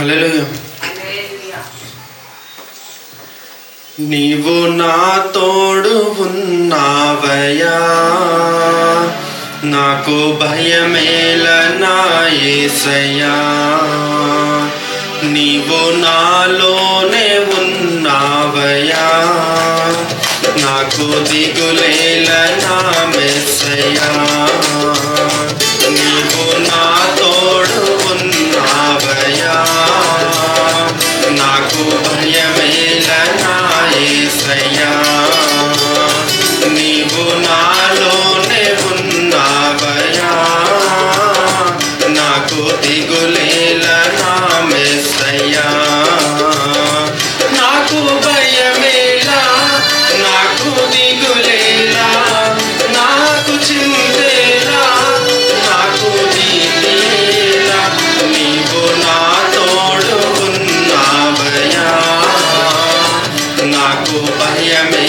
hello నీవు నా తోడు ఉన్నావయా నాకు భయమేల నా నీవు నాలోనే ఉన్నావయా నాకు దిగులేల నా మెస్సయ్యా నాకు భయమేల